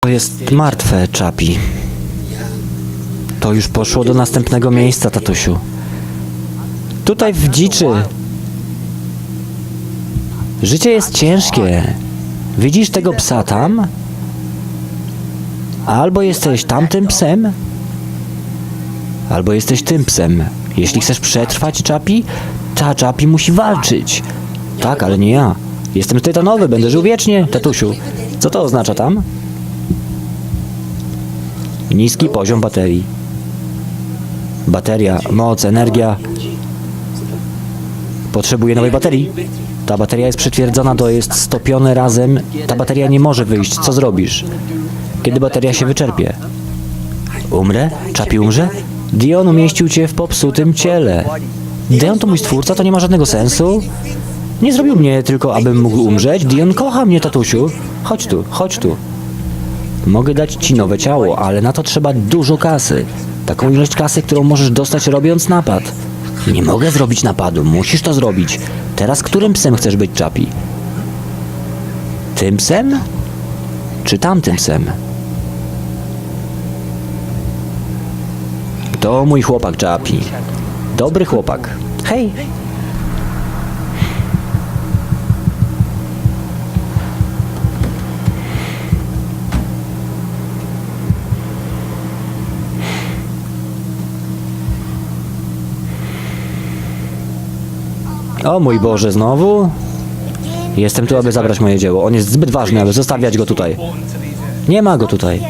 To jest martwe, Czapi. To już poszło do następnego miejsca, tatusiu. Tutaj w dziczy. Życie jest ciężkie. Widzisz tego psa tam? Albo jesteś tamtym psem, albo jesteś tym psem. Jeśli chcesz przetrwać Czapi, ta Czapi musi walczyć. Tak, ale nie ja. Jestem tytanowy, będę żył wiecznie, tatusiu. Co to oznacza tam? Niski poziom baterii. Bateria, moc, energia. Potrzebuję nowej baterii. Ta bateria jest przytwierdzona, to jest stopione razem. Ta bateria nie może wyjść. Co zrobisz? Kiedy bateria się wyczerpie? Umrę? Czapi umrze? Dion umieścił cię w popsutym ciele. Dion to mój stwórca, to nie ma żadnego sensu. Nie zrobił mnie tylko, abym mógł umrzeć. Dion kocha mnie, tatusiu. Chodź tu, chodź tu. Mogę dać ci nowe ciało, ale na to trzeba dużo kasy. Taką ilość kasy, którą możesz dostać robiąc napad. Nie mogę zrobić napadu, musisz to zrobić. Teraz którym psem chcesz być, Czapi? Tym psem? Czy tamtym psem? To mój chłopak, Czapi. Dobry chłopak. Hej! O mój Boże, znowu? Jestem tu, aby zabrać moje dzieło. On jest zbyt ważny, aby zostawiać go tutaj. Nie ma go tutaj.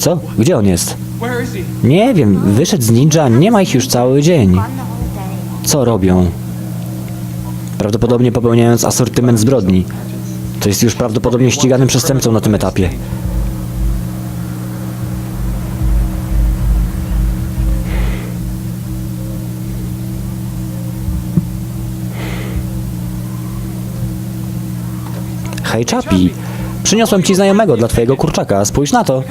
Co? Gdzie on jest? Nie wiem, wyszedł z ninja, nie ma ich już cały dzień. Co robią? Prawdopodobnie popełniając asortyment zbrodni. To jest już prawdopodobnie ściganym przestępcą na tym etapie. Hej Chapi, przyniosłem ci znajomego dla twojego kurczaka, spójrz na to.